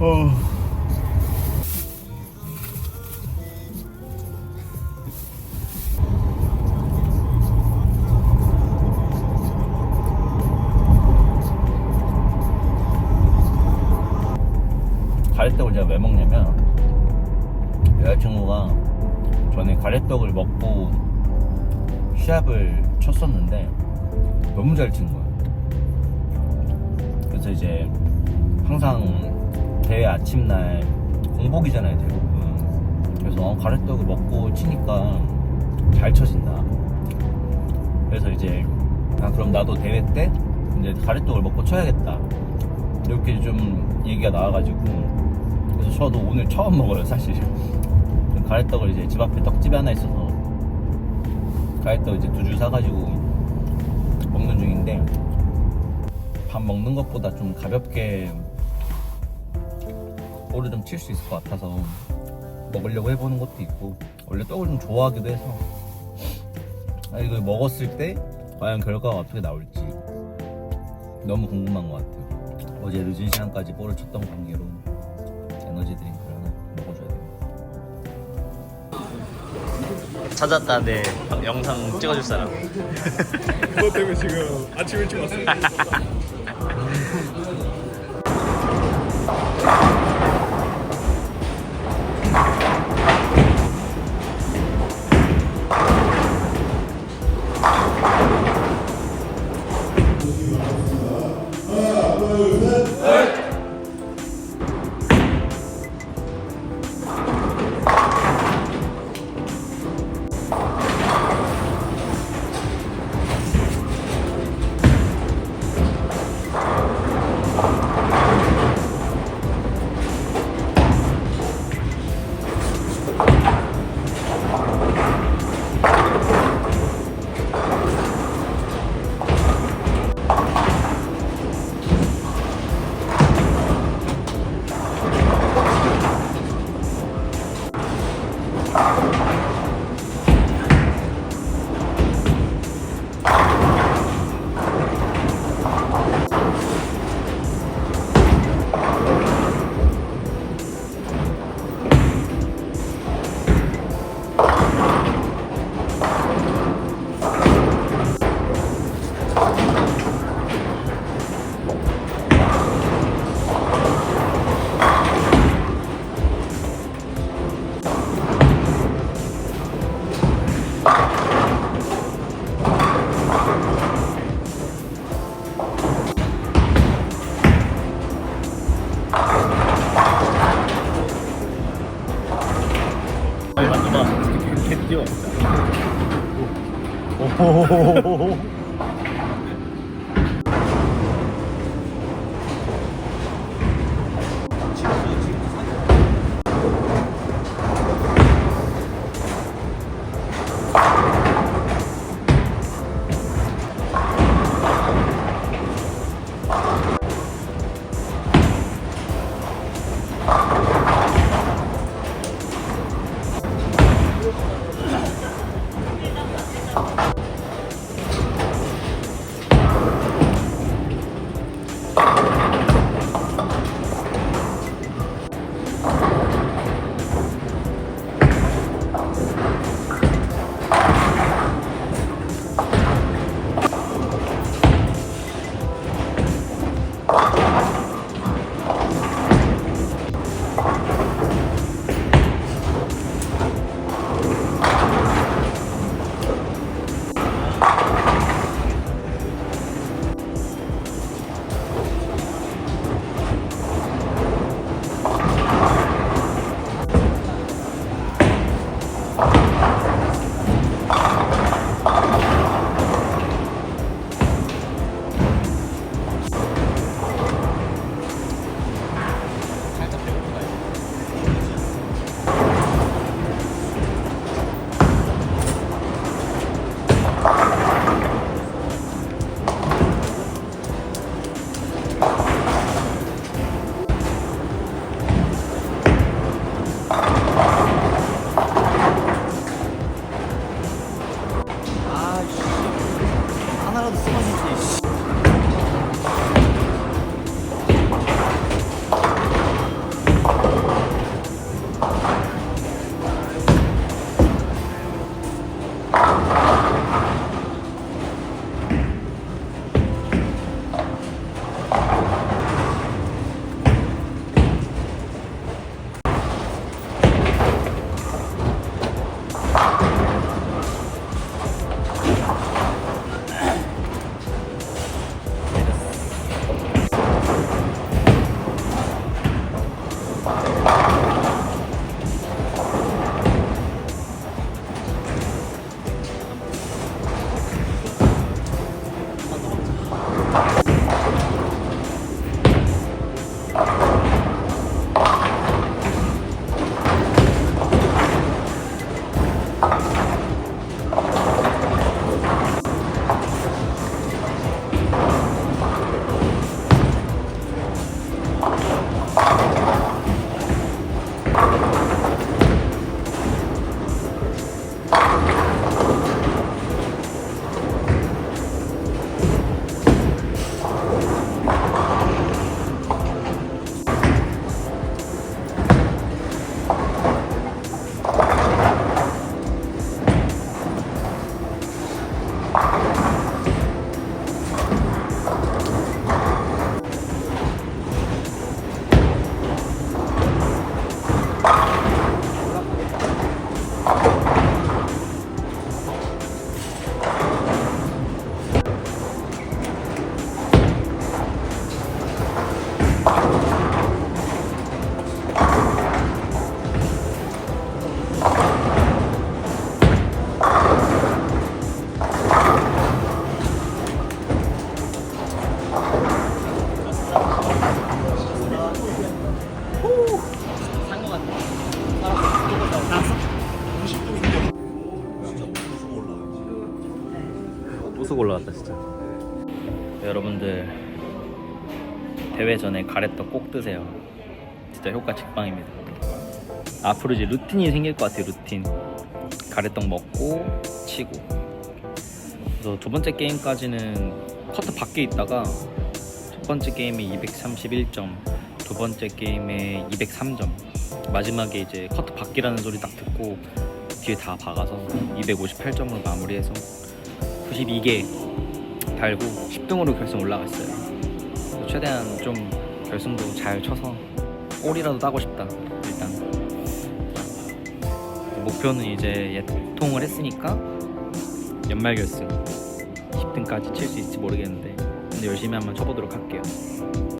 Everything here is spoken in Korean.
어. 가래떡을 제가 왜 먹냐면 여자친구가 전에 가래떡을 먹고 시합을 쳤었는데 너무 잘 친 거예요. 그래서 이제 항상 대회 아침날 공복이잖아요 대부분. 그래서 어, 가래떡을 먹고 치니까 잘 쳐진다. 그래서 이제 아 그럼 나도 대회 때 이제 가래떡을 먹고 쳐야겠다. 이렇게 좀 얘기가 나와가지고 그래서 저도 오늘 처음 먹어요 사실. 가래떡을 이제 집 앞에 떡집이 하나 있어서 가래떡 이제 두 줄 사가지고 먹는 중인데 밥 먹는 것보다 좀 가볍게 볼을 좀 칠 수 있을 것 같아서 먹으려고 해보는 것도 있고 원래 떡을 좀 좋아하기도 해서 아, 이거 먹었을 때 과연 결과가 어떻게 나올지 너무 궁금한 것 같아요. 어제 늦은 시간까지 볼을 쳤던 관계로 에너지 드링크를 하나 먹어줘야 돼요. 찾았다 내 영상 찍어줄 사람. 그것 때문에 지금 아침 일찍 왔어요. 개 뛰어. 올라갔다 진짜. 네. 여러분들 대회 전에 가래떡 꼭 드세요. 진짜 효과 직방입니다. 앞으로 이제 루틴이 생길 것 같아요 루틴. 가래떡 먹고 치고. 그래서 두 번째 게임까지는 커트 밖에 있다가 첫 번째 게임에 231점 두 번째 게임에 203점. 마지막에 이제 커트 밖이라는 소리 딱 듣고 뒤에 다 박아서 258점으로 마무리해서 92개 달고 10등으로 결승 올라갔어요. 최대한 좀 결승도 잘 쳐서 골이라도 따고 싶다 일단 목표는 이제 예통을 했으니까 연말 결승 10등까지 칠 수 있을지 모르겠는데 근데 열심히 한번 쳐보도록 할게요.